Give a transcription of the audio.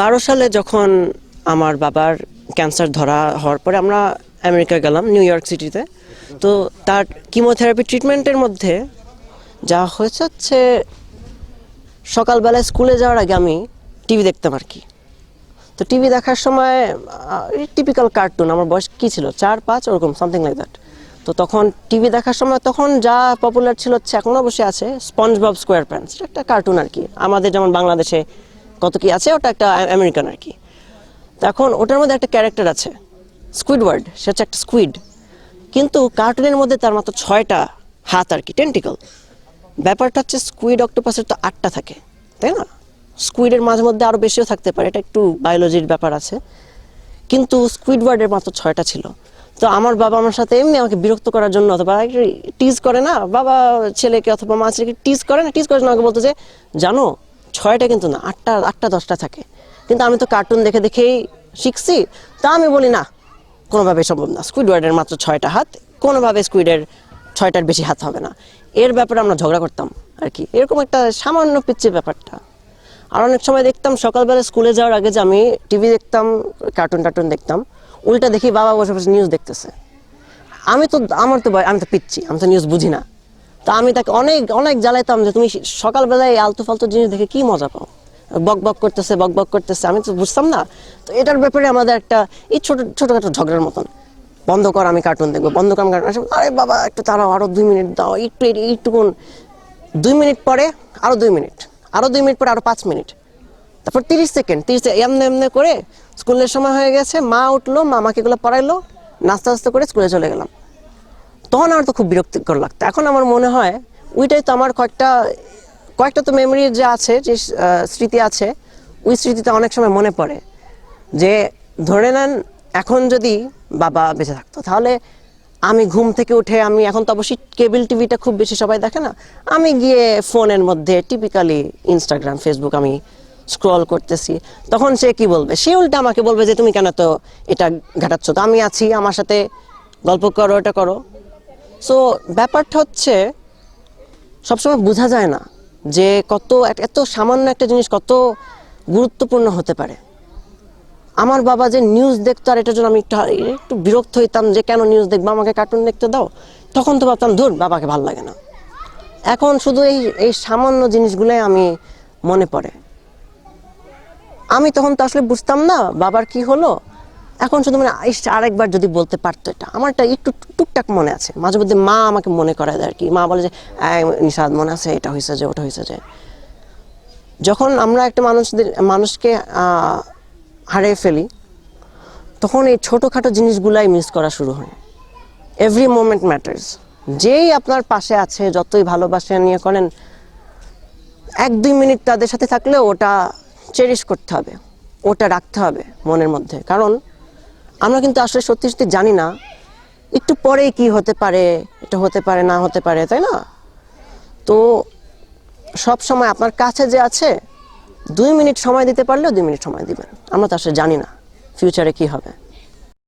বারো সালে যখন আমার বাবার ক্যান্সার ধরা হওয়ার পরে আমরা আমেরিকা গেলাম, নিউ ইয়র্ক সিটিতে। তো তার কিমোথেরাপি ট্রিটমেন্টের মধ্যে যা হয়েছে হচ্ছে সকালবেলায় স্কুলে যাওয়ার আগে আমি টিভি দেখতাম আর কি। তো টিভি দেখার সময় টিপিক্যাল কার্টুন আমার বয়স কী ছিল? চার, পাঁচ, ওরকম সামথিং লাইক দ্যাট তো তখন টিভি দেখার সময় তখন যা পপুলার ছিল হচ্ছে এখনও অবশ্যই আছে স্পঞ্জ বব স্কোয়ার প্যান্টস একটা কার্টুন আর কি। আমাদের যেমন বাংলাদেশে কত কি আছে? ওটা একটা আমেরিকান আর কি। এখন ওটার মধ্যে একটা ক্যারেক্টার আছে স্কুইড ওয়ার্ড সে হচ্ছে একটা স্কুইড কিন্তু কার্টুনের মধ্যে তার মাত্র ছয়টা হাত আর কি টেন্টিকল ব্যাপারটা হচ্ছে স্কুইড অক্টোপাসের তো আটটা থাকে, তাই না? স্কুইডের মাঝে মধ্যে আরও বেশিও থাকতে পারে, এটা একটু বায়োলজির ব্যাপার আছে। কিন্তু স্কুইড ওয়ার্ডের মাত্র ছয়টা ছিল। তো আমার বাবা আমার সাথে এমনি আমাকে বিরক্ত করার জন্য অথবা টিজ করে না, বাবা ছেলেকে অথবা মা ছেলেকে টিজ করে না টিজ করে না আমাকে বলতো যে, জানো ছয়টা কিন্তু না, আটটা আটটা, দশটা থাকে। কিন্তু আমি তো কার্টুন দেখে দেখেই শিখছি। তা আমি বলি, না কোনোভাবে সম্ভব না। স্কুইডওয়ার্ডের মাত্র ছয়টা হাত, কোনোভাবে স্কুইডের ছয়টার বেশি হাত হবে না। এর ব্যাপারে আমরা ঝগড়া করতাম আর কি। এরকম একটা সামান্য পিচ্ছি ব্যাপারটা। আর অনেক সময় দেখতাম, সকালবেলা স্কুলে যাওয়ার আগে যে আমি টিভি দেখতাম কার্টুন টার্টুন দেখতাম, উল্টা দেখি বাবা বসে বসে নিউজ দেখতেছে। আমি তো, আমার তো আমি তো পিচ্ছি আমি তো নিউজ বুঝি না। তা আমি তাকে অনেক অনেক জ্বালাইতাম যে তুমি সকালবেলায় আলতু ফালতু জিনিস দেখে কি মজা পাও? বক বক করতেছে, বক বক করতেছে। আমি তো বুঝতাম না। তো এটার ব্যাপারে আমাদের একটা, এই ছোট, ছোটোখাটো ঝগড়ার মতন। বন্ধ কর, আমি কার্টুন দেখব, বন্ধ কর, আমি কার্টুন আরে বাবা, একটু তারাও আরও দুই মিনিট দাও, একটু এইটুকুন। দুই মিনিট পরে আরও দুই মিনিট। আরও দুই মিনিট পরে আরও পাঁচ মিনিট। তারপর তিরিশ সেকেন্ড, তিরিশ এমনি এমনি করে স্কুলের সময় হয়ে গেছে, মা উঠল, মা আমাকে এগুলো পড়াইলো নাস্তা নাস্তা করে স্কুলে চলে গেলাম। তখন আমার তো খুব বিরক্তিকর লাগতো। এখন আমার মনে হয়, ওইটাই তো আমার কয়েকটা কয়েকটা তো মেমোরি যে আছে, যে স্মৃতি আছে, ওই স্মৃতিতে অনেক সময় মনে পড়ে যে, ধরে নেন এখন যদি বাবা বেঁচে থাকতো, তাহলে আমি ঘুম থেকে উঠে আমি এখন তো অবশ্যই কেবল টিভিটা খুব বেশি সবাই দেখে না, আমি গিয়ে ফোনের মধ্যে টিপিক্যালি ইনস্টাগ্রাম ফেসবুক আমি স্ক্রল করতেছি। তখন সে কি বলবে? সে উল্টা আমাকে বলবে যে, তুমি কেন তো এটা ঘাটাচ্ছ? তো আমি আছি, আমার সাথে গল্প করো এটা করো। সো ব্যাপারটা হচ্ছে, সবসময় বোঝা যায় না যে কত এত সামান্য একটা জিনিস কত গুরুত্বপূর্ণ হতে পারে। আমার বাবা যে নিউজ দেখতো আর এটার জন্য আমি একটু বিরক্ত হইতাম যে কেন নিউজ দেখব, আমাকে কার্টুন দেখতে দাও। তখন তো ভাবতাম, ধুর, বাবাকে ভালো লাগে না। এখন শুধু এই এই সামান্য জিনিসগুলোই আমি মনে পড়ে। আমি তখন তো আসলে বুঝতাম না, বাবার কি হলো এখন শুধু মানে আরেকবার যদি বলতে পারতো এটা আমারটা একটু টুকটাক মনে আছে। মাঝে মধ্যে মা আমাকে মনে করায় আর কি। মা বলে যে "এই, নিশাদ মনে আছে? এটা হয়েছে যে ওটা হয়েছে যে। যখন আমরা একটা মানুষদের মানুষকে হারিয়ে ফেলি তখন এই ছোটোখাটো জিনিসগুলাই মিস করা শুরু হয়। এভরি মোমেন্ট ম্যাটার্স যেই আপনার পাশে আছে যতই ভালোবাসা নিয়ে করেন এক দুই মিনিট তাদের সাথে থাকলেও ওটা চেরিশ করতে হবে ওটা রাখতে হবে মনের মধ্যে। কারণ আমরা কিন্তু আসলে সত্যি সত্যি জানি না, একটু পরে কি হতে পারে, এটা হতে পারে, না হতে পারে, তাই না? তো সব সময় আপনার কাছে যে আছে, দুই মিনিট সময় দিতে পারলেও দুই মিনিট সময় দিবেন। আমরা তো আসলে জানি না ফিউচারে কি হবে।